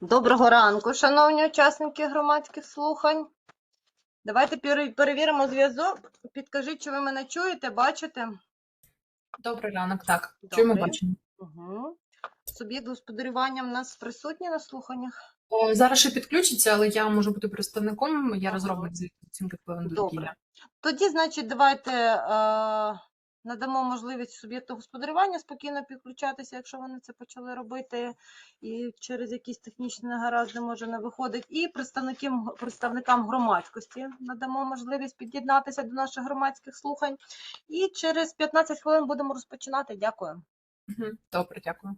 Доброго ранку, шановні учасники громадських слухань. Давайте перевіримо зв'язок. Підкажіть, чи ви мене чуєте, бачите? Добрий ранок, так. Чуємо, бачимо. Угу. Суб'єкт господарювання в нас присутній на слуханнях. О, зараз ще підключиться, але я можу бути представником. Я розробник з оцінки впливу довкілля. Добре. Тоді, значить, давайте е, надамо можливість суб'єкту господарювання спокійно підключатися, якщо вони це почали робити, і через якісь технічні негаразди може не виходить. І представникам, представникам громадськості надамо можливість під'єднатися до наших громадських слухань. І через 15 хвилин будемо розпочинати. Дякую. Добре, дякую.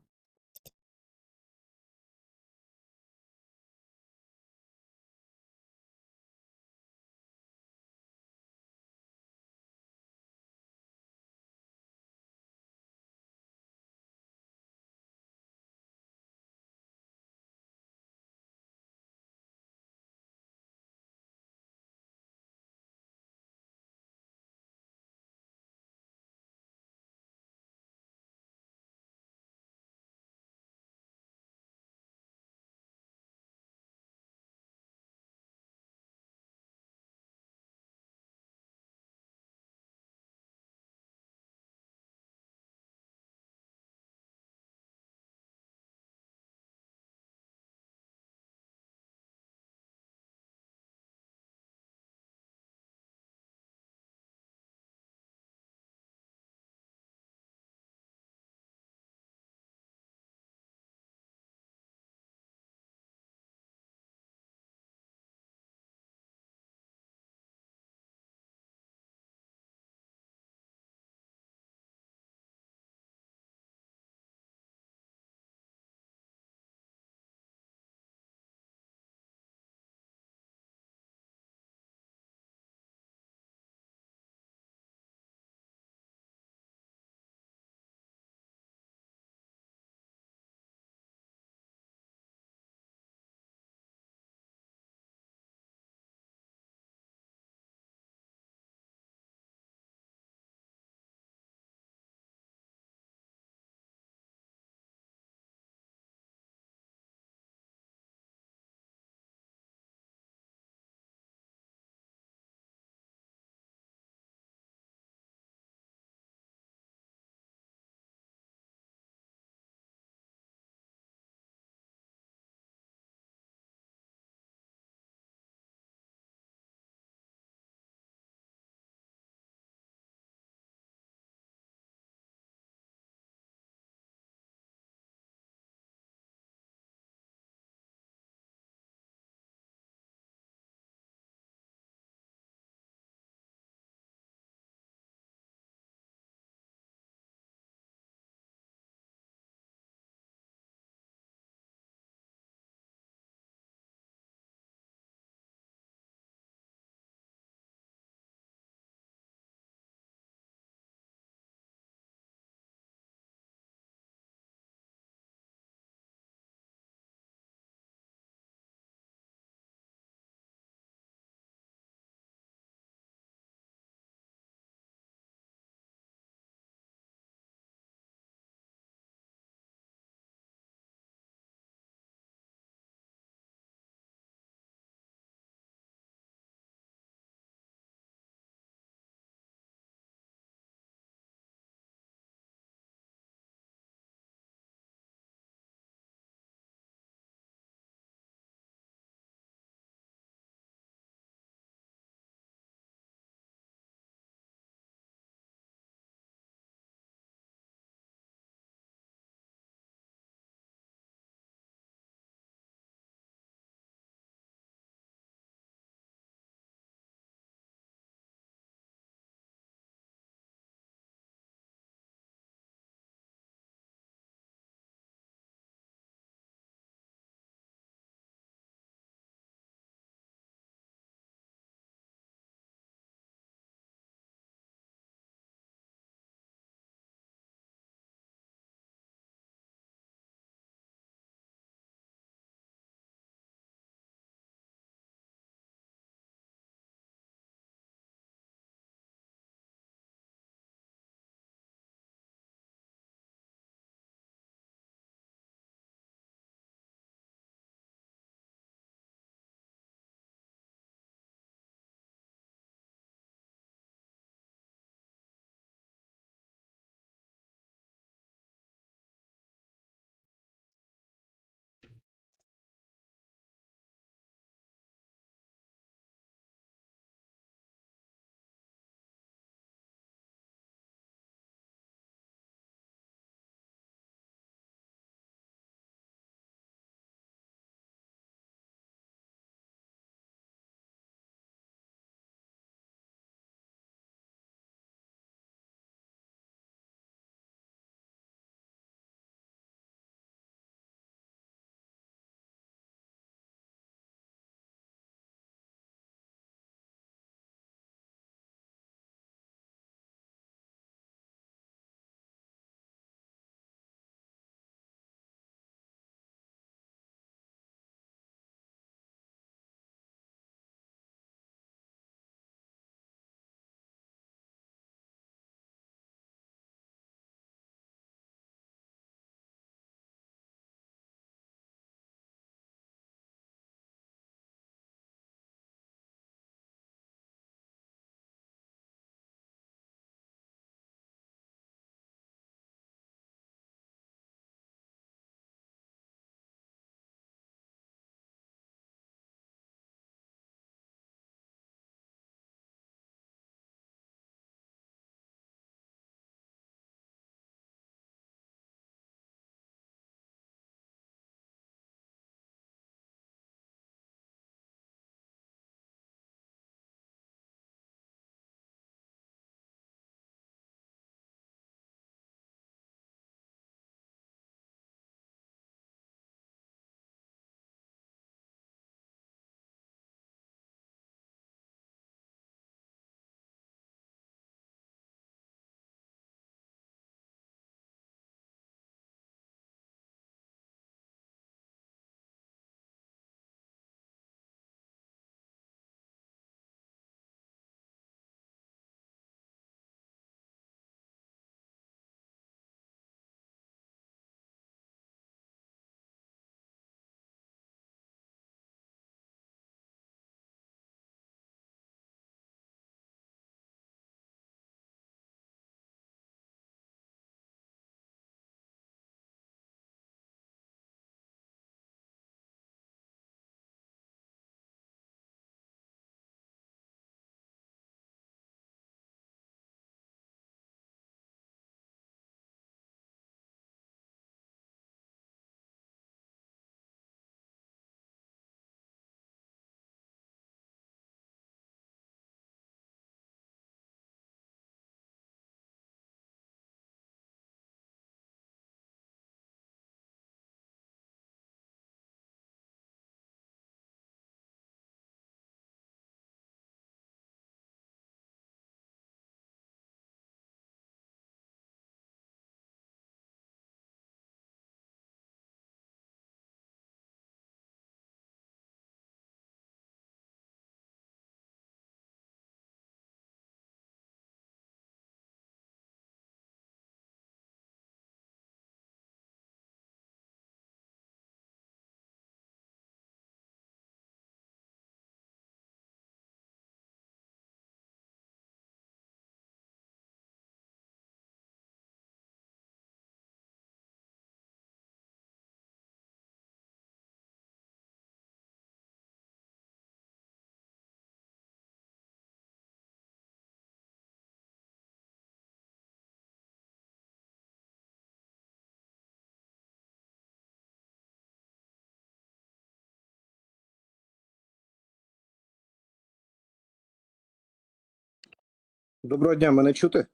Доброго дня, мене чути?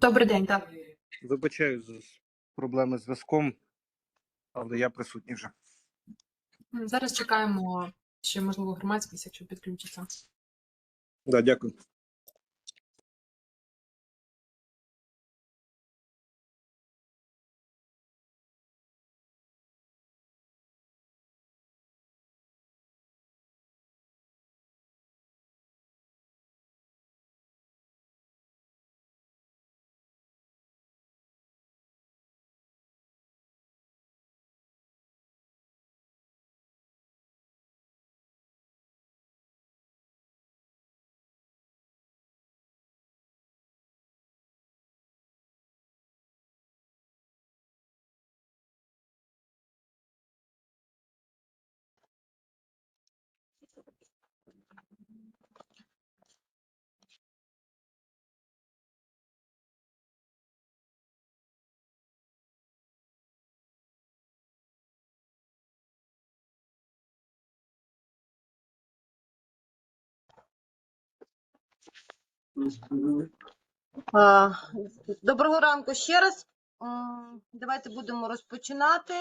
Добрий день, так. Вибачаю за проблеми з зв'язком, але я присутній вже. Зараз чекаємо ще, можливо, громадськість, якщо підключиться. Да, дякую. Доброго ранку ще раз. Давайте будемо розпочинати.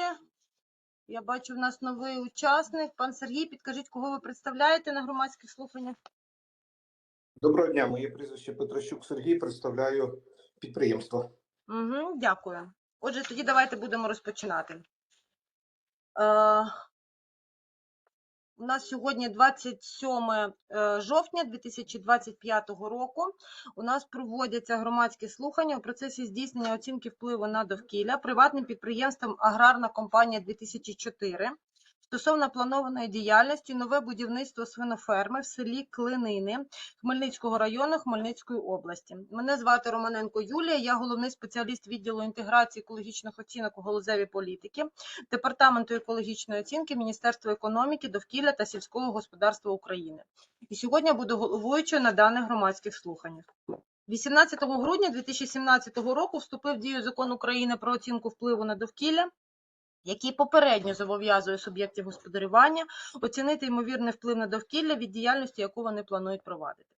Я бачу, в нас новий учасник. Пан Сергій, підкажіть, кого ви представляєте на громадських слуханнях? Доброго дня, моє прізвище Петрощук Сергій, представляю підприємство. Угу, дякую. Отже, тоді давайте будемо розпочинати. У нас сьогодні 27 е, жовтня 2025 року. У нас проводяться громадські слухання у процесі здійснення оцінки впливу на довкілля приватним підприємством Аграрна компанія 2004 стосовно планованої діяльності нове будівництво свиноферми в селі Клинини Хмельницького району Хмельницької області. Мене звати Романенко Юлія, я головний спеціаліст відділу інтеграції екологічних оцінок у галузевій політики, департаменту екологічної оцінки Міністерства економіки, довкілля та сільського господарства України. І сьогодні буду головуючою на даних громадських слуханнях. 18 грудня 2017 року вступив в дію закон України про оцінку впливу на довкілля, який попередньо зобов'язує суб'єктів господарювання оцінити ймовірний вплив на довкілля від діяльності, яку вони планують провадити.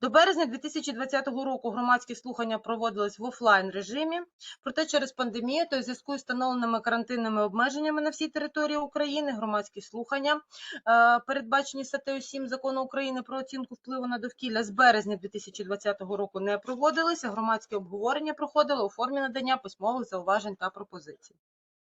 До березня 2020 року громадські слухання проводились в офлайн режимі, проте через пандемію та у зв'язку з встановленими карантинними обмеженнями на всій території України громадські слухання, е, передбачені статтею 7 закону України про оцінку впливу на довкілля з березня 2020 року не проводилися. Громадське обговорення проходило у формі надання письмових зауважень та пропозицій.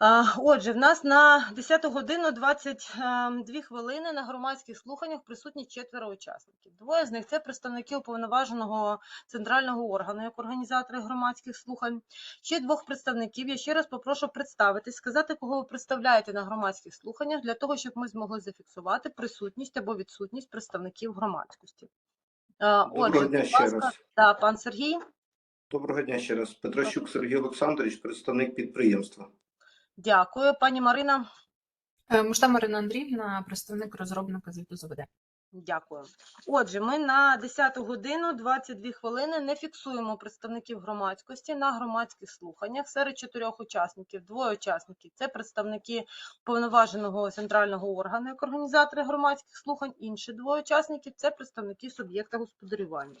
Отже, в нас на 10 годину 22 хвилини на громадських слуханнях присутні четверо учасників. Двоє з них це представники уповноваженого центрального органу як організатори громадських слухань. Ще двох представників я ще раз попрошу представитись, сказати, кого ви представляєте на громадських слуханнях, для того, щоб ми змогли зафіксувати присутність або відсутність представників громадськості. Доброго Отже, дня ще ласка, раз. да, пан Сергій. Доброго дня ще раз. Петрощук Сергій Олександрович, представник підприємства. Дякую, пані Марина. Е, Мушта Марина Андріївна, представник розробника звіту ЗВД. Дякую. Отже, ми на 10 годину 22 хвилини не фіксуємо представників громадськості на громадських слуханнях. Серед чотирьох учасників, двоє учасників це представники повноваженого центрального органу як організатори громадських слухань. Інші двоє учасників це представники суб'єкта господарювання.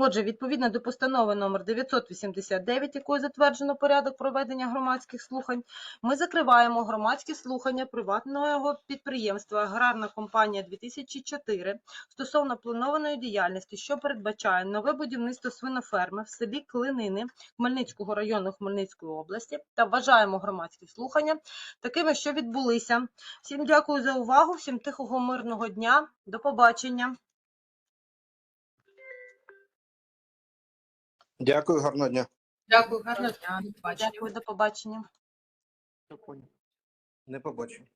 Отже, відповідно до постанови номер 989, якою затверджено порядок проведення громадських слухань, ми закриваємо громадські слухання приватного підприємства Аграрна компанія 2004 стосовно планованої діяльності, що передбачає нове будівництво свиноферми в селі Клинини Хмельницького району Хмельницької області та вважаємо громадські слухання такими, що відбулися. Всім дякую за увагу, всім тихого мирного дня. До побачення. Дякую, гарного дня. Дякую, гарного дня. До побачення. Дякую, до побачення. Не побачив.